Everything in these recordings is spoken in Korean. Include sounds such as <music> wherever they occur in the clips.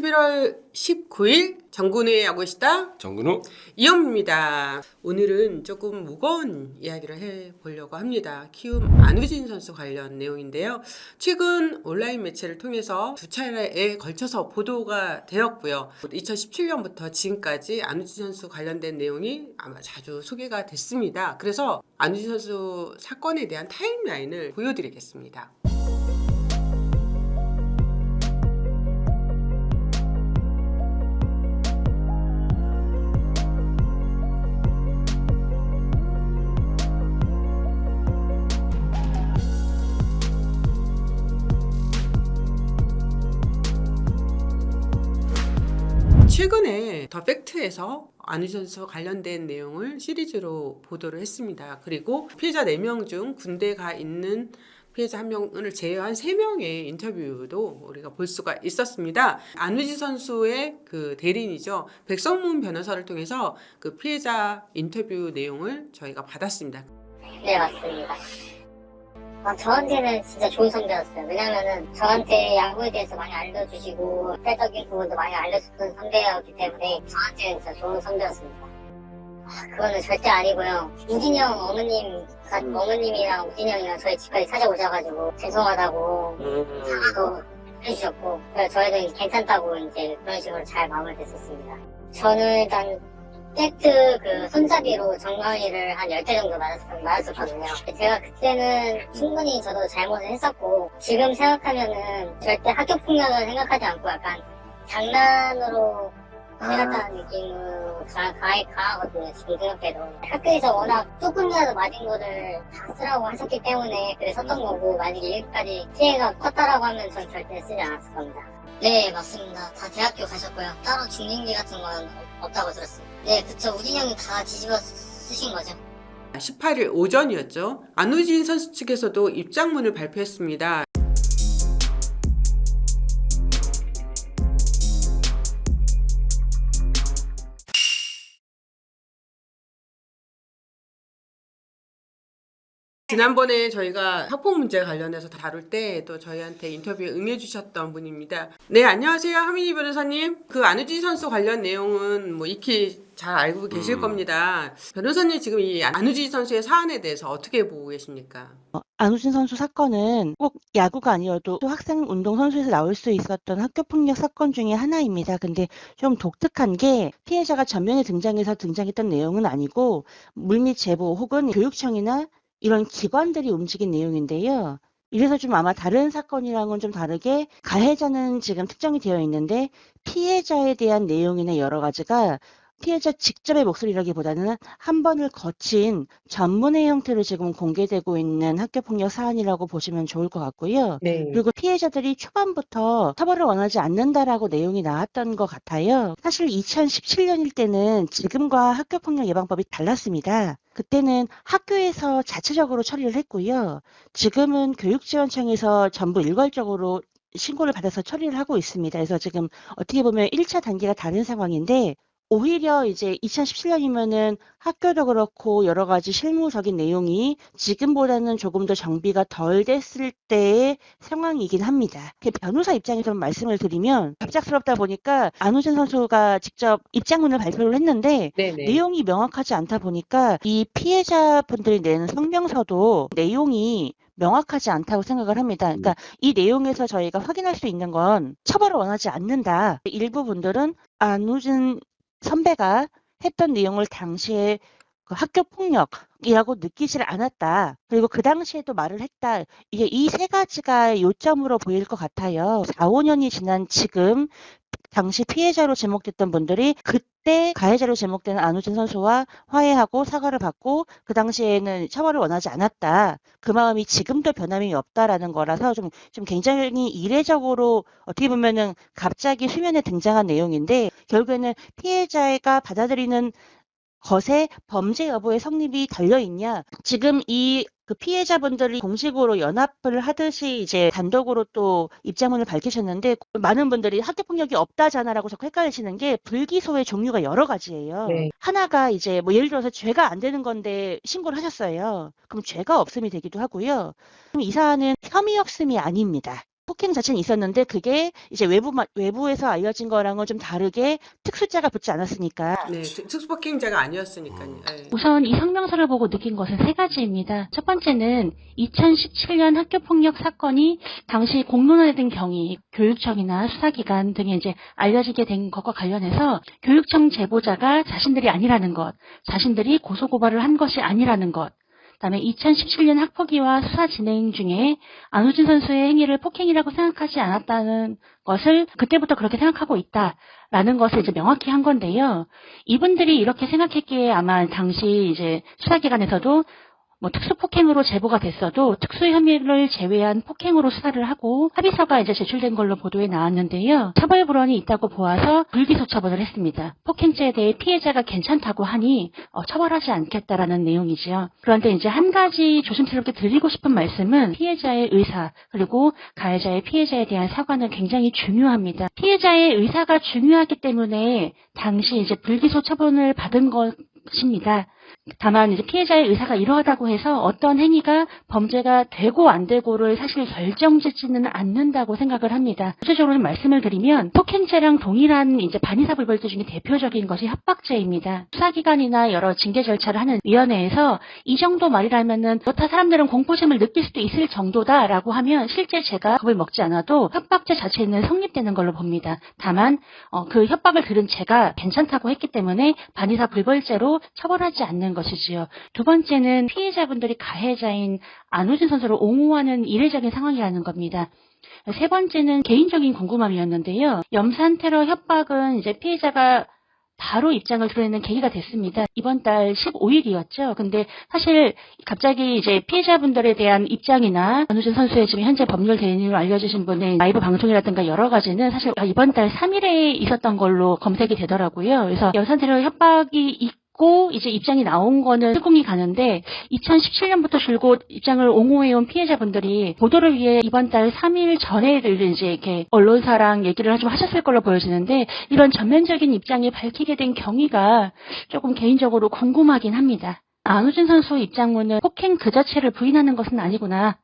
11월 19일 정군의 야구시다 정근우 이영입니다. 오늘은 조금 무거운 이야기를 해보려고 합니다. 키움 안우진 선수 관련 내용인데요. 최근 온라인 매체를 통해서 두 차례에 걸쳐서 보도가 되었고요. 2017년부터 지금까지 안우진 선수 관련된 내용이 아마 자주 소개가 됐습니다. 그래서 안우진 선수 사건에 대한 타임라인을 보여드리겠습니다. 최근에 더 팩트에서 선수 관련된 내용을 시리즈로 보도를 했습니다. 그리고 피해자 4명 중 군대 가 있는 피해자 한 명을 제외한 3명의 인터뷰도 우리가 볼 수가 있었습니다. 안우진 선수의 그 대리인이죠. 백성문 변호사를 통해서 그 피해자 인터뷰 내용을 저희가 받았습니다. 네, 맞습니다. 아, 저한테는 진짜 좋은 선배였어요. 왜냐면은 저한테 야구에 대해서 많이 알려주시고, 패적인 부분도 많이 알려줬던 선배였기 때문에 저한테는 진짜 좋은 선배였습니다. 아, 그거는 절대 아니고요. 우진이 형 어머님, 어머님이랑 우진이 형이랑 저희 집까지 찾아오셔가지고 죄송하다고 사과도 해주셨고, 저희도 괜찮다고 이제 그런 식으로 잘 마무리됐었습니다. 저는 일단 세트 그 손잡이로 정강이를 한 10대 정도 맞았, 맞았었거든요. 제가 그때는 충분히 저도 잘못을 했었고, 지금 생각하면은 절대 학교폭력을 생각하지 않고 약간 장난으로 해놨다는 느낌으로 가, 가, 강하거든요, 지금 생각해도. 학교에서 워낙 조금이라도 맞은 거를 다 쓰라고 하셨기 때문에 그래 썼던 거고, 만약에 여기까지 피해가 컸다라고 하면 전 절대 쓰지 않았을 겁니다. 네, 맞습니다. 다 대학교 가셨고요. 따로 중딩기 같은 건 없- 없다고 들었습니다. 네, 그쵸. 우진이 형이 다 뒤집어 쓰신 거죠. 18일 오전이었죠. 안우진 선수 측에서도 입장문을 발표했습니다. 지난번에 저희가 학폭 문제 관련해서 다룰 때 또 저희한테 인터뷰에 응해주셨던 분입니다. 네, 안녕하세요. 하민희 변호사님. 그 안우진 선수 관련 내용은 뭐 익히 잘 알고 계실 음. 겁니다. 변호사님 지금 이 안우진 선수의 사안에 대해서 어떻게 보고 계십니까? 어, 안우진 선수 사건은 꼭 야구가 아니어도 또 학생 운동 선수에서 나올 수 있었던 학교 폭력 사건 중에 하나입니다. 근데 좀 독특한 게 피해자가 전면에 등장해서 등장했던 내용은 아니고 물밑 제보 혹은 교육청이나 이런 기관들이 움직인 내용인데요. 이래서 좀 아마 다른 사건이랑은 좀 다르게 가해자는 지금 특정이 되어 있는데 피해자에 대한 내용이나 여러 가지가 피해자 직접의 목소리라기보다는 한 번을 거친 전문의 형태로 지금 공개되고 있는 학교폭력 사안이라고 보시면 좋을 것 같고요. 네. 그리고 피해자들이 초반부터 처벌을 원하지 않는다라고 내용이 나왔던 것 같아요. 사실 2017년일 때는 지금과 학교폭력 예방법이 달랐습니다. 그때는 학교에서 자체적으로 처리를 했고요. 지금은 교육지원청에서 전부 일괄적으로 신고를 받아서 처리를 하고 있습니다. 그래서 지금 어떻게 보면 1차 단계가 다른 상황인데 오히려 이제 2017년이면은 학교도 그렇고 여러 가지 실무적인 내용이 지금보다는 조금 더 정비가 덜 됐을 때의 상황이긴 합니다. 그 변호사 입장에서 말씀을 드리면 갑작스럽다 보니까 안우진 선수가 직접 입장문을 발표를 했는데 네네. 내용이 명확하지 않다 보니까 이 피해자분들이 낸 성명서도 내용이 명확하지 않다고 생각을 합니다. 그러니까 이 내용에서 저희가 확인할 수 있는 건 처벌을 원하지 않는다. 일부 분들은 안우진 선배가 했던 내용을 당시에 그 학교 폭력이라고 느끼질 않았다. 그리고 그 당시에도 말을 했다. 이게 이 세 가지가 요점으로 보일 것 같아요. 4, 5년이 지난 지금 당시 피해자로 지목됐던 분들이 그때 가해자로 지목되는 안우진 선수와 화해하고 사과를 받고 그 당시에는 처벌을 원하지 않았다. 그 마음이 지금도 변함이 없다라는 거라서 좀, 좀 굉장히 이례적으로 어떻게 보면은 갑자기 수면에 등장한 내용인데 결국에는 피해자가 받아들이는 것에 범죄 여부의 성립이 달려 있냐. 지금 이 그 피해자분들이 공식으로 연합을 하듯이 이제 단독으로 또 입장문을 밝히셨는데 많은 분들이 학교 폭력이 없다잖아라고 자꾸 헷갈리시는 게 불기소의 종류가 여러 가지예요. 네. 하나가 이제 뭐 예를 들어서 죄가 안 되는 건데 신고를 하셨어요. 그럼 죄가 없음이 되기도 하고요. 그럼 이 사안은 혐의 없음이 아닙니다. 폭행 자체는 있었는데 그게 이제 외부 외부에서 알려진 거랑은 좀 다르게 특수자가 붙지 않았으니까 네, 특- 특수폭행자가 아니었으니까요. 예. 우선 이 성명서를 보고 느낀 것은 세 가지입니다. 첫 번째는 2017년 학교 폭력 사건이 당시 공론화된 경위, 교육청이나 수사기관 등에 이제 알려지게 된 것과 관련해서 교육청 제보자가 자신들이 아니라는 것, 자신들이 고소 고발을 한 것이 아니라는 것, 그다음에 2017년 학폭위와 수사 진행 중에 안우진 선수의 행위를 폭행이라고 생각하지 않았다는 것을 그때부터 그렇게 생각하고 있다라는 것을 이제 명확히 한 건데요. 이분들이 이렇게 생각했기에 아마 당시 이제 수사기관에서도 뭐 특수폭행으로 제보가 됐어도 특수 혐의를 제외한 폭행으로 수사를 하고 합의서가 이제 제출된 걸로 보도에 나왔는데요. 처벌 불원이 있다고 보아서 불기소 처분을 했습니다. 폭행죄에 대해 피해자가 괜찮다고 하니 어, 처벌하지 않겠다라는 내용이지요. 그런데 이제 한 가지 조심스럽게 드리고 싶은 말씀은 피해자의 의사 그리고 가해자의 피해자에 대한 사과는 굉장히 중요합니다. 피해자의 의사가 중요하기 때문에 당시 이제 불기소 처분을 받은 것입니다. 다만 이제 피해자의 의사가 이러하다고 해서 어떤 행위가 범죄가 되고 안 되고를 사실 결정짓지는 않는다고 생각을 합니다. 구체적으로 좀 말씀을 드리면 폭행죄랑 동일한 이제 반의사 불벌죄 중에 대표적인 것이 협박죄입니다. 수사기관이나 여러 징계 절차를 하는 위원회에서 이 정도 말이라면은 그렇다 사람들은 공포심을 느낄 수도 있을 정도다라고 하면 실제 제가 겁을 먹지 않아도 협박죄 자체는 성립되는 걸로 봅니다. 다만 어, 그 협박을 들은 제가 괜찮다고 했기 때문에 반의사 불벌죄로 처벌하지 않는 것이지요. 두 번째는 피해자분들이 가해자인 안우진 선수를 옹호하는 이례적인 상황이라는 겁니다. 세 번째는 개인적인 궁금함이었는데요. 염산 테러 협박은 이제 피해자가 바로 입장을 드러내는 계기가 됐습니다. 이번 달 15일이었죠. 근데 사실 갑자기 이제 피해자분들에 대한 입장이나 안우진 선수의 지금 현재 법률 대리인으로 알려주신 분의 라이브 방송이라든가 여러 가지는 사실 이번 달 3일에 있었던 걸로 검색이 되더라고요. 그래서 염산 테러 협박이 있고 이제 입장이 나온 거는 수긍이 가는데 2017년부터 줄곧 입장을 옹호해온 피해자분들이 보도를 위해 이번 달 3일 전에도 이제 이렇게 언론사랑 얘기를 좀 하셨을 걸로 보여지는데 이런 전면적인 입장이 밝히게 된 경위가 조금 개인적으로 궁금하긴 합니다. 안우진 선수 입장문은 폭행 그 자체를 부인하는 것은 아니구나.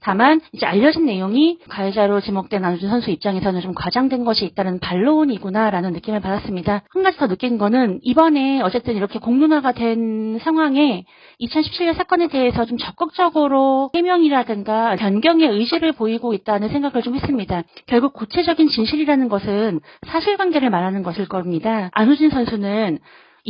다만 이제 알려진 내용이 가해자로 지목된 안우진 선수 입장에서는 좀 과장된 것이 있다는 반론이구나라는 느낌을 받았습니다. 한 가지 더 느낀 거는 이번에 어쨌든 이렇게 공론화가 된 상황에 2017년 사건에 대해서 좀 적극적으로 해명이라든가 변경의 의지를 보이고 있다는 생각을 좀 했습니다. 결국 구체적인 진실이라는 것은 사실관계를 말하는 것일 겁니다. 안우진 선수는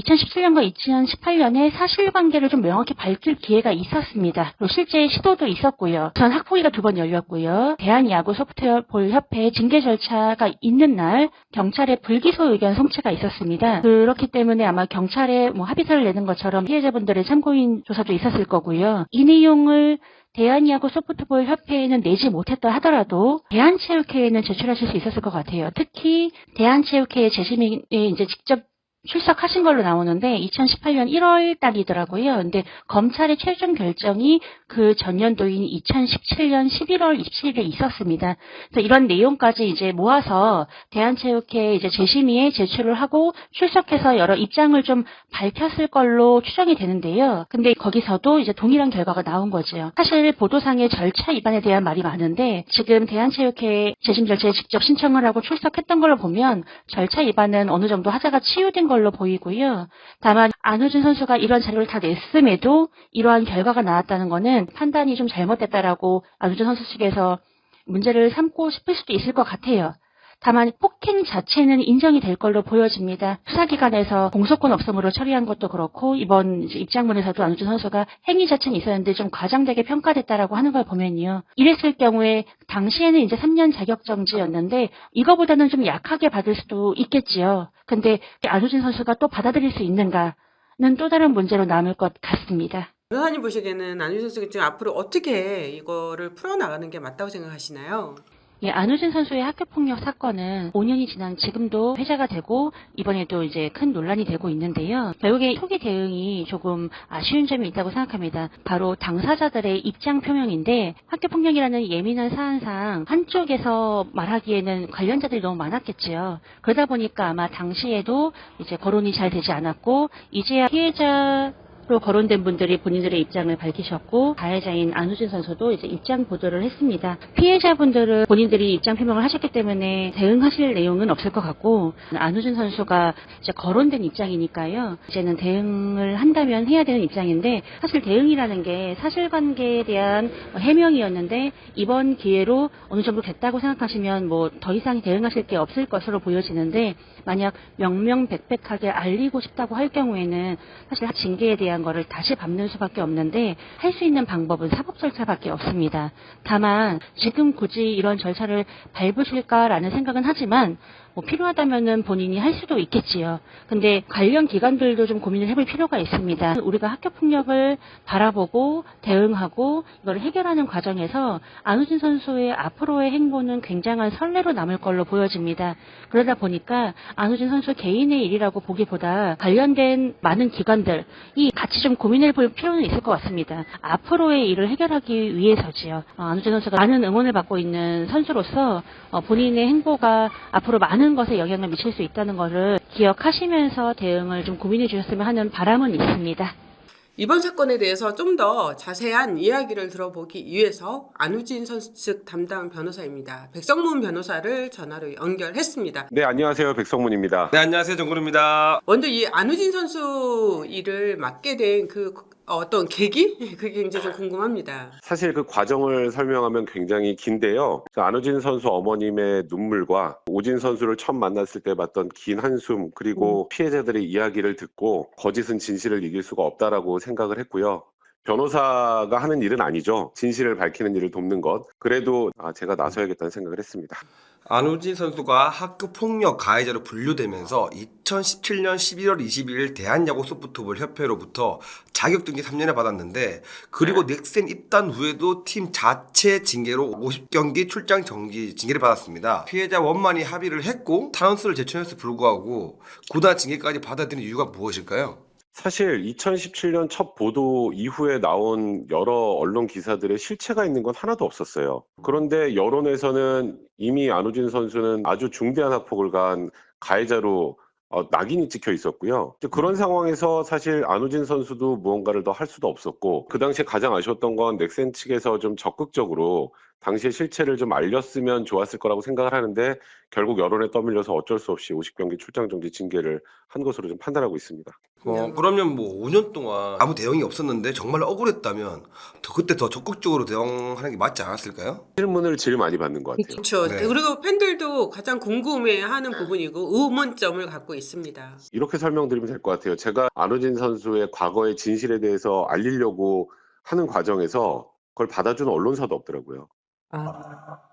2017년과 2018년에 사실관계를 좀 명확히 밝힐 기회가 있었습니다. 실제 시도도 있었고요. 전 학부위가 두 번 열렸고요. 대한야구 소프트볼 협회 징계 절차가 있는 날 경찰의 불기소 의견 송치가 있었습니다. 그렇기 때문에 아마 경찰에 뭐 합의서를 내는 것처럼 피해자분들의 참고인 조사도 있었을 거고요. 이 내용을 대한야구 소프트볼 협회에는 내지 못했다 하더라도 대한체육회에는 제출하실 수 있었을 것 같아요. 특히 대한체육회의 재심에 이제 직접 출석하신 걸로 나오는데 2018년 1월 달이더라고요. 근데 검찰의 최종 결정이 그 전년도인 2017년 11월 27일에 있었습니다. 그래서 이런 내용까지 이제 모아서 대한체육회 이제 재심의에 제출을 하고 출석해서 여러 입장을 좀 밝혔을 걸로 추정이 되는데요. 근데 거기서도 이제 동일한 결과가 나온 거죠. 사실 보도상의 절차 위반에 대한 말이 많은데 지금 대한체육회 재심 절차에 직접 신청을 하고 출석했던 걸로 보면 절차 위반은 어느 정도 하자가 치유된 걸로 보이고요. 다만 안우진 선수가 이런 자료를 다 냈음에도 이러한 결과가 나왔다는 거는 판단이 좀 잘못됐다라고 안우진 선수 측에서 문제를 삼고 싶을 수도 있을 것 같아요. 다만 폭행 자체는 인정이 될 걸로 보여집니다. 수사기관에서 공소권 없음으로 처리한 것도 그렇고 이번 입장문에서도 안우진 선수가 행위 자체는 있었는데 좀 과장되게 평가됐다라고 하는 걸 보면요. 이랬을 경우에 당시에는 이제 3년 자격정지였는데 이거보다는 좀 약하게 받을 수도 있겠지요. 근데 안우진 선수가 또 받아들일 수 있는가는 또 다른 문제로 남을 것 같습니다. 변호사님 보시기에는 안유 선수가 지금 앞으로 어떻게 이거를 풀어나가는 게 맞다고 생각하시나요? 예, 안우진 선수의 학교폭력 사건은 5년이 지난 지금도 회자가 되고 이번에도 이제 큰 논란이 되고 있는데요. 결국에 초기 대응이 조금 아쉬운 점이 있다고 생각합니다. 바로 당사자들의 입장 표명인데 학교폭력이라는 예민한 사안상 한쪽에서 말하기에는 관련자들이 너무 많았겠지요. 그러다 보니까 아마 당시에도 이제 거론이 잘 되지 않았고 이제야 피해자 또 거론된 분들이 본인들의 입장을 밝히셨고 가해자인 안우진 선수도 이제 입장 보도를 했습니다. 피해자분들은 본인들이 입장 표명을 하셨기 때문에 대응하실 내용은 없을 것 같고 안우진 선수가 이제 거론된 입장이니까요. 이제는 대응을 한다면 해야 되는 입장인데 사실 대응이라는 게 사실관계에 대한 해명이었는데 이번 기회로 어느 정도 됐다고 생각하시면 뭐 더 이상 대응하실 게 없을 것으로 보여지는데 만약 명명백백하게 알리고 싶다고 할 경우에는 사실 징계에 대한 거를 다시 밟는 수밖에 없는데 할 수 있는 방법은 사법 절차밖에 없습니다. 다만 지금 굳이 이런 절차를 밟으실까라는 생각은 하지만 뭐 필요하다면은 본인이 할 수도 있겠지요. 근데 관련 기관들도 좀 고민을 해볼 필요가 있습니다. 우리가 학교 폭력을 바라보고 대응하고 이걸 해결하는 과정에서 안우진 선수의 앞으로의 행보는 굉장한 선례로 남을 걸로 보여집니다. 그러다 보니까 안우진 선수 개인의 일이라고 보기보다 관련된 많은 기관들이 같이 좀 고민해 볼 필요는 있을 것 같습니다. 앞으로의 일을 해결하기 위해서지요. 어, 안우진 선수가 많은 응원을 받고 있는 선수로서 어, 본인의 행보가 앞으로 많은 것에 영향을 미칠 수 있다는 것을 기억하시면서 대응을 좀 고민해 주셨으면 하는 바람은 있습니다. 이번 사건에 대해서 좀 더 자세한 이야기를 들어보기 위해서 안우진 선수 측 담당 변호사입니다. 백성문 변호사를 전화로 연결했습니다. 네, 안녕하세요. 백성문입니다. 네, 안녕하세요. 정근우입니다. 먼저 이 안우진 선수 일을 맡게 된 그 어떤 계기? <laughs> 그게 굉장히 좀 궁금합니다. 사실 그 과정을 설명하면 굉장히 긴데요. 그 안우진 선수 어머님의 눈물과 오진 선수를 처음 만났을 때 봤던 긴 한숨, 그리고 피해자들의 이야기를 듣고 거짓은 진실을 이길 수가 없다라고 생각을 했고요. 변호사가 하는 일은 아니죠. 진실을 밝히는 일을 돕는 것. 그래도 아, 제가 나서야겠다는 생각을 했습니다. 안우진 선수가 학교 폭력 가해자로 분류되면서 2017년 11월 22일 대한야구 소프트볼 협회로부터 자격등기 3년을 받았는데 그리고 넥센 입단 후에도 팀 자체 징계로 50경기 출장 정지 징계를 받았습니다. 피해자 원만히 합의를 했고 탄원서를 제출했을 불구하고 구단 징계까지 받아들인 이유가 무엇일까요? 사실 2017년 첫 보도 이후에 나온 여러 언론 기사들의 실체가 있는 건 하나도 없었어요. 그런데 여론에서는 이미 안우진 선수는 아주 중대한 학폭을 가한 가해자로 어, 낙인이 찍혀 있었고요. 그런 상황에서 사실 안우진 선수도 무언가를 더 할 수도 없었고, 그 당시에 가장 아쉬웠던 건 넥센 측에서 좀 적극적으로 당시의 실체를 좀 알렸으면 좋았을 거라고 생각을 하는데, 결국 여론에 떠밀려서 어쩔 수 없이 50경기 출장 정지 징계를 한 것으로 좀 판단하고 있습니다. 어, 그러면 뭐 5년 동안 아무 대응이 없었는데 정말 억울했다면 더 그때 더 적극적으로 대응하는 게 맞지 않았을까요? 질문을 제일 많이 받는 것 같아요. 그렇죠. 네. 그리고 팬들도 가장 궁금해하는 부분이고 의문점을 갖고 있습니다. 이렇게 설명드리면 될 것 같아요. 제가 안우진 선수의 과거의 진실에 대해서 알리려고 하는 과정에서 그걸 받아주는 언론사도 없더라고요.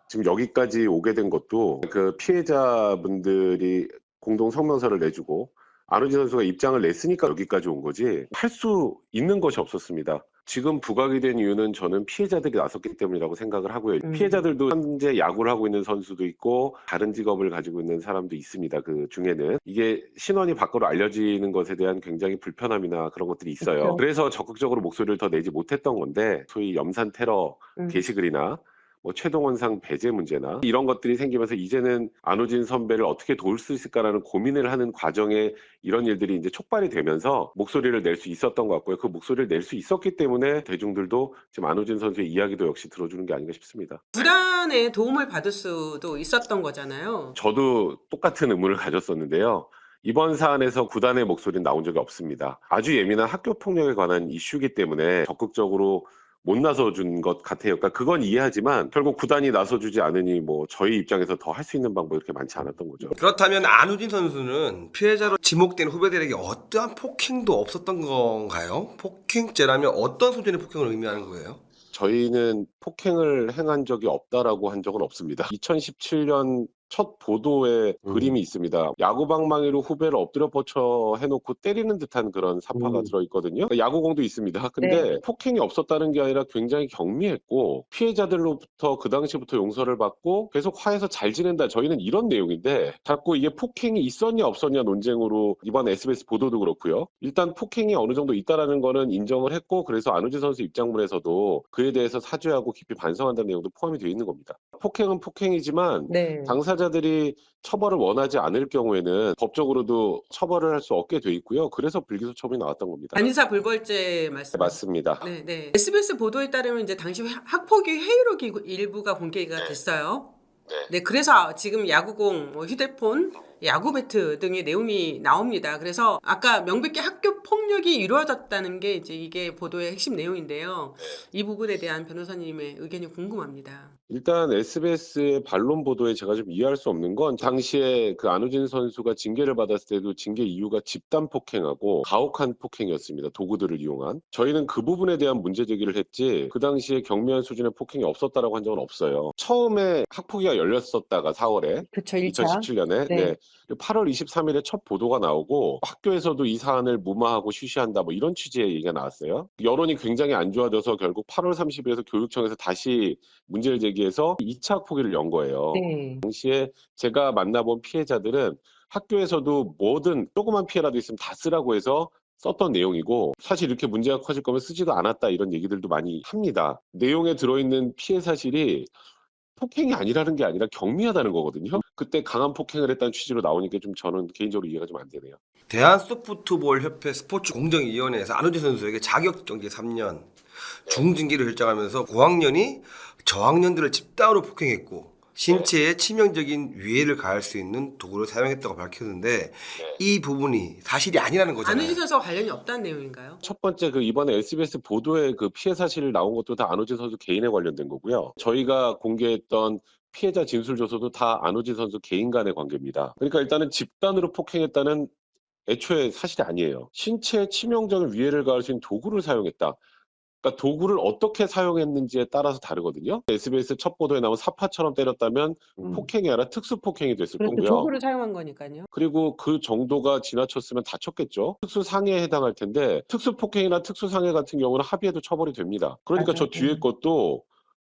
지금 여기까지 오게 된 것도 그 피해자분들이 공동 성명서를 내주고 안우진 선수가 입장을 냈으니까 여기까지 온 거지 할 수 있는 것이 없었습니다. 지금 부각이 된 이유는 저는 피해자들이 나섰기 때문이라고 생각을 하고요. 음. 피해자들도 현재 야구를 하고 있는 선수도 있고 다른 직업을 가지고 있는 사람도 있습니다. 그 중에는 이게 신원이 밖으로 알려지는 것에 대한 굉장히 불편함이나 그런 것들이 있어요. 그렇죠. 그래서 적극적으로 목소리를 더 내지 못했던 건데 소위 염산 테러 음. 게시글이나 뭐 최동원상 배제 문제나 이런 것들이 생기면서 이제는 안우진 선배를 어떻게 도울 수 있을까라는 고민을 하는 과정에 이런 일들이 이제 촉발이 되면서 목소리를 낼 수 있었던 것 같고요. 그 목소리를 낼 수 있었기 때문에 대중들도 지금 안우진 선수의 이야기도 역시 들어주는 게 아닌가 싶습니다. 구단의 도움을 받을 수도 있었던 거잖아요. 저도 똑같은 의문을 가졌었는데요. 이번 사안에서 구단의 목소리는 나온 적이 없습니다. 아주 예민한 학교 폭력에 관한 이슈이기 때문에 적극적으로 못 나서준 것 같아요. 그러니까 그건 이해하지만 결국 구단이 나서주지 않으니 뭐 저희 입장에서 더 할 수 있는 방법이 그렇게 많지 않았던 거죠. 그렇다면 안우진 선수는 피해자로 지목된 후배들에게 어떠한 폭행도 없었던 건가요? 폭행죄라면 어떤 소진의 폭행을 의미하는 거예요? 저희는 폭행을 행한 적이 없다라고 한 적은 없습니다. 2017년 첫 보도에 음. 그림이 있습니다. 야구방망이로 후배를 엎드려 뻗쳐 해놓고 때리는 듯한 그런 사파가 음. 들어있거든요. 야구공도 있습니다. 근데 폭행이 없었다는 게 아니라 굉장히 경미했고 피해자들로부터 그 당시부터 용서를 받고 계속 화해서 잘 지낸다. 저희는 이런 내용인데 자꾸 이게 폭행이 있었냐 없었냐 논쟁으로 이번 SBS 보도도 그렇고요. 일단 폭행이 어느 정도 있다라는 거는 인정을 했고 그래서 안우진 선수 입장문에서도 그에 대해서 사죄하고 깊이 반성한다는 내용도 포함이 되어 있는 겁니다. 폭행은 폭행이지만 네. 당사자 당사자들이 처벌을 원하지 않을 경우에는 법적으로도 처벌을 할 수 없게 돼 있고요. 그래서 불기소 처분이 나왔던 겁니다. 반의사 불벌죄 말씀. 네, 맞습니다. 네, 네. SBS 보도에 따르면 이제 당시 회- 학폭위 회의록 이- 일부가 공개가 됐어요. 네, 그래서 지금 야구공, 뭐 휴대폰, 야구 배트 등의 내용이 나옵니다. 그래서 아까 명백히 학교 폭력이 이루어졌다는 게 이제 이게 보도의 핵심 내용인데요. 이 부분에 대한 변호사님의 의견이 궁금합니다. 일단 SBS의 반론 보도에 제가 좀 이해할 수 없는 건 당시에 그 안우진 선수가 징계를 받았을 때도 징계 이유가 집단 폭행하고 가혹한 폭행이었습니다. 도구들을 이용한. 저희는 그 부분에 대한 문제 제기를 했지 그 당시에 경미한 수준의 폭행이 없었다라고 한 적은 없어요. 처음에 학폭위가 열렸었다가 4월에 그쵸, 2017년에 네. 네. 8월 23일에 첫 보도가 나오고 학교에서도 이 사안을 무마하고 쉬쉬한다 뭐 이런 취지의 얘기가 나왔어요. 여론이 굉장히 안 좋아져서 결국 8월 30일에서 교육청에서 다시 문제를 제기해서 2차 학폭위를 연 거예요. 네. 당시에 제가 만나본 피해자들은 학교에서도 뭐든 조그만 피해라도 있으면 다 쓰라고 해서 썼던 내용이고 사실 이렇게 문제가 커질 거면 쓰지도 않았다 이런 얘기들도 많이 합니다. 내용에 들어있는 피해 사실이 폭행이 아니라는 게 아니라 경미하다는 거거든요. 그때 강한 폭행을 했다는 취지로 나오니까 좀 저는 개인적으로 이해가 좀 안 되네요. 대한 소프트볼 협회 스포츠 공정위원회에서 안우진 선수에게 자격 정지 3년 중징계를 결정하면서 고학년이 저학년들을 집단으로 폭행했고 신체에 치명적인 위해를 가할 수 있는 도구를 사용했다고 밝혔는데 이 부분이 사실이 아니라는 거잖아요. 안우진 선수와 관련이 없다는 내용인가요? 첫 번째 그 이번에 SBS 보도에 그 피해 사실 나온 것도 다 안호진 선수 개인에 관련된 거고요. 저희가 공개했던 피해자 진술 조서도 다 안호진 선수 개인 간의 관계입니다. 그러니까 일단은 집단으로 폭행했다는 애초에 사실이 아니에요. 신체에 치명적인 위해를 가할 수 있는 도구를 사용했다. 그러니까 도구를 어떻게 사용했는지에 따라서 다르거든요. SBS 첫 보도에 나온 사파처럼 때렸다면 음. 폭행이 아니라 특수 폭행이 됐을 그렇게 거고요. 도구를 사용한 거니까요. 그리고 그 정도가 지나쳤으면 다쳤겠죠. 특수 상해에 해당할 텐데 특수 폭행이나 특수 상해 같은 경우는 합의해도 처벌이 됩니다. 그러니까 저 맞아요. 뒤에 음. 것도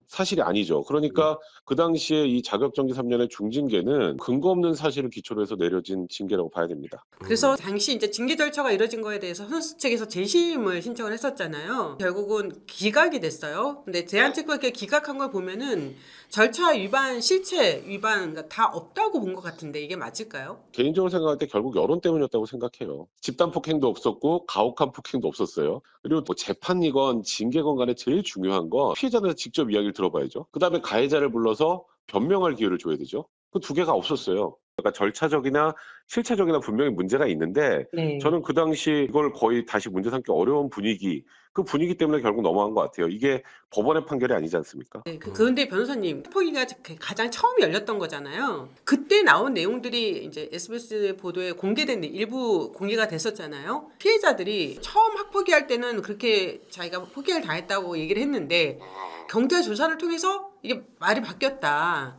사실이 아니죠. 그러니까 그 당시에 이 자격정지 3년의 중징계는 근거 없는 사실을 기초로 해서 내려진 징계라고 봐야 됩니다. 그래서 당시 이제 징계 절차가 이뤄진 거에 대해서 선수 측에서 재심을 신청을 했었잖아요. 결국은 기각이 됐어요. 근데 대한체육회가 기각한 걸 보면은 절차 위반, 실체 위반 그러니까 다 없다고 본 것 같은데 이게 맞을까요? 개인적으로 생각할 때 결국 여론 때문이었다고 생각해요. 집단 폭행도 없었고 가혹한 폭행도 없었어요. 그리고 뭐 재판이건 징계건 간에 제일 중요한 건 피해자한테 직접 이야기를 들어봐야죠. 그 다음에 가해자를 불러서 변명할 기회를 줘야 되죠. 그 두 개가 없었어요. 그러니까 절차적이나 실체적이나 분명히 문제가 있는데 네. 저는 그 당시 이걸 거의 다시 문제 삼기 어려운 분위기 그 분위기 때문에 결국 넘어간 것 같아요. 이게 법원의 판결이 아니지 않습니까? 네, 그, 그런데 변호사님, 폭기가 가장 처음 열렸던 거잖아요. 그때 나온 내용들이 이제 SBS 보도에 공개된 일부 공개가 됐었잖아요. 피해자들이 처음 학폭위 할 때는 그렇게 자기가 폭행을 당했다고 얘기를 했는데 경찰 조사를 통해서 이게 말이 바뀌었다.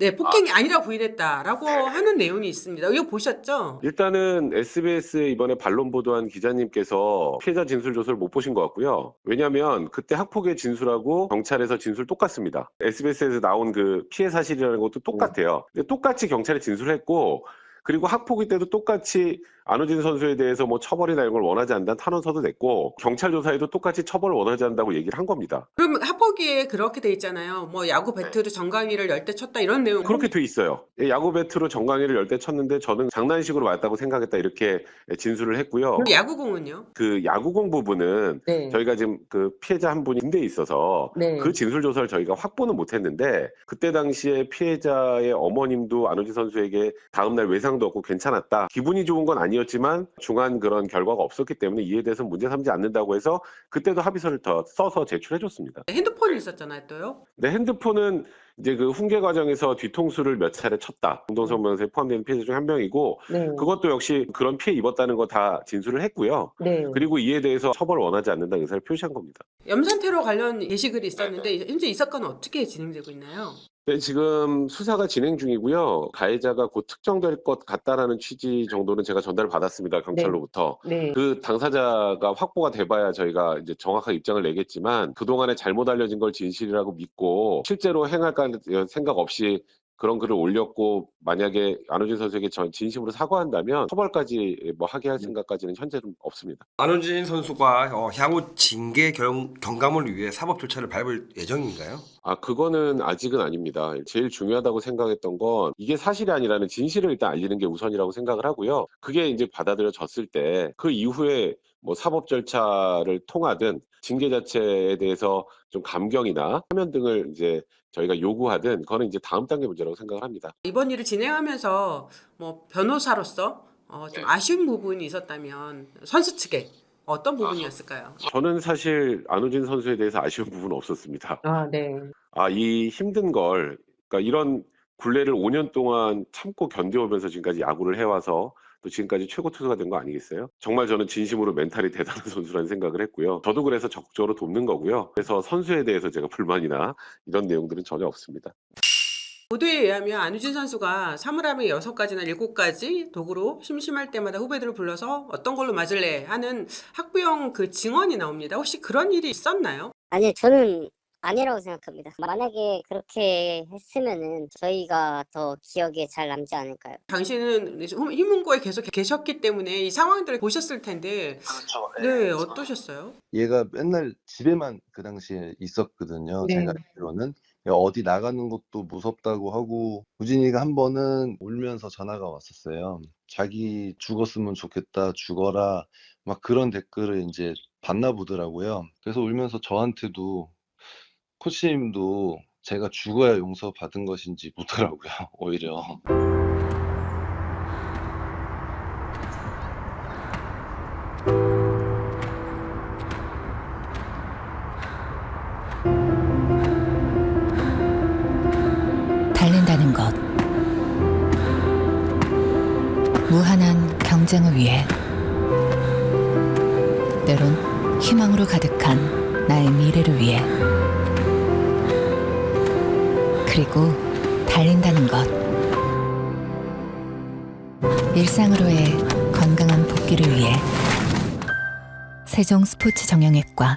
네, 폭행이 아니라 부인했다라고 하는 내용이 있습니다. 이거 보셨죠? 일단은 SBS에 이번에 반론 보도한 기자님께서 피해자 진술 조서를 못 보신 것 같고요. 왜냐하면 그때 학폭의 진술하고 경찰에서 진술 똑같습니다. SBS에서 나온 그 피해 사실이라는 것도 똑같아요. 근데 똑같이 경찰에 진술했고 그리고 학폭위 때도 똑같이 안우진 선수에 대해서 뭐 처벌이나 이런 걸 원하지 않는다는 탄원서도 냈고 경찰 조사에도 똑같이 처벌을 원하지 않는다고 얘기를 한 겁니다. 그러면 학폭위에 그렇게 돼 있잖아요. 뭐 야구 배트로 정강이를 열때 쳤다 이런 내용. 그렇게 돼 있어요. 예, 야구 배트로 정강이를 열때 쳤는데 저는 장난식으로 맞다고 생각했다 이렇게 진술을 했고요. 그럼 야구공은요? 그 야구공 부분은 네. 저희가 지금 그 피해자 한 분이 군대에 있어서 네. 그 진술 조사를 저희가 확보는 못했는데 그때 당시에 피해자의 어머님도 안우진 선수에게 다음날 외상도 없고 괜찮았다. 기분이 좋은 건 아니었 지만 중한 그런 결과가 없었기 때문에 이에 대해서 문제 삼지 않는다고 해서 그때도 합의서를 더 써서 제출해 줬습니다. 핸드폰이 있었잖아요, 또요. 근데 핸드폰은 이제 그 훈계 과정에서 뒤통수를 몇 차례 쳤다. 공동성 명세에 포함되는 피해자 중 한 명이고 네. 그것도 역시 그런 피해 입었다는 거 다 진술을 했고요. 네. 그리고 이에 대해서 처벌 원하지 않는다 의사를 표시한 겁니다. 염산 테러 관련 게시글이 있었는데 현재 이 사건은 어떻게 진행되고 있나요? 네, 지금 수사가 진행 중이고요. 가해자가 곧 특정될 것 같다라는 취지 정도는 제가 전달을 받았습니다. 경찰로부터. 네. 그 당사자가 확보가 돼봐야 저희가 이제 정확한 입장을 내겠지만 그동안에 잘못 알려진 걸 진실이라고 믿고 실제로 행할까 생각 없이 그런 글을 올렸고 만약에 안호진 선수에게 전 진심으로 사과한다면 처벌까지 뭐 하게 할 생각까지는 현재는 없습니다. 안호진 선수가 어, 향후 징계 경, 경감을 위해 사법 절차를 밟을 예정인가요? 아, 그거는 아직은 아닙니다. 제일 중요하다고 생각했던 건 이게 사실이 아니라는 진실을 일단 알리는 게 우선이라고 생각을 하고요. 그게 이제 받아들여졌을 때 그 이후에 뭐 사법 절차를 통하든 징계 자체에 대해서 좀 감경이나 사면 등을 이제 저희가 요구하든 그거는 이제 다음 단계 문제라고 생각을 합니다. 이번 일을 진행하면서 뭐 변호사로서 어, 좀 아쉬운 부분이 있었다면 선수 측에 어떤 부분이었을까요? 저는 사실 안우진 선수에 대해서 아쉬운 부분은 없었습니다. 아, 네. 아, 이 힘든 걸, 그러니까 이런 굴레를 5년 동안 참고 견뎌오면서 지금까지 야구를 해와서 또 지금까지 최고 투수가 된 거 아니겠어요? 정말 저는 진심으로 멘탈이 <laughs> 대단한 선수라는 생각을 했고요. 저도 그래서 적극적으로 돕는 거고요. 그래서 선수에 대해서 제가 불만이나 이런 내용들은 전혀 없습니다. 보도에 의하면 안우진 선수가 사물함에 여섯 가지나 일곱 가지 도구로 심심할 때마다 후배들을 불러서 어떤 걸로 맞을래 하는 학부형 그 증언이 나옵니다. 혹시 그런 일이 있었나요? 아니 저는 아니라고 생각합니다. 만약에 그렇게 했으면은 저희가 더 기억에 잘 남지 않을까요? 당신은 희문고에 계속 계셨기 때문에 이 상황들을 보셨을 텐데 그렇죠. 네 어떠셨어요? 얘가 맨날 집에만 그 당시에 있었거든요. 네. 제가 알기로는 어디 나가는 것도 무섭다고 하고 우진이가 한 번은 울면서 전화가 왔었어요. 자기 죽었으면 좋겠다, 죽어라 막 그런 댓글을 이제 봤나 보더라고요. 그래서 울면서 저한테도 코치님도 제가 죽어야 용서받은 것인지 묻더라고요. <laughs> 오히려. 달린다는 것. 무한한 경쟁을 위해. 때론 희망으로 가득한 나의 미래를 위해. 그리고 달린다는 것. 일상으로의 건강한 복귀를 위해. 세종 스포츠 정형외과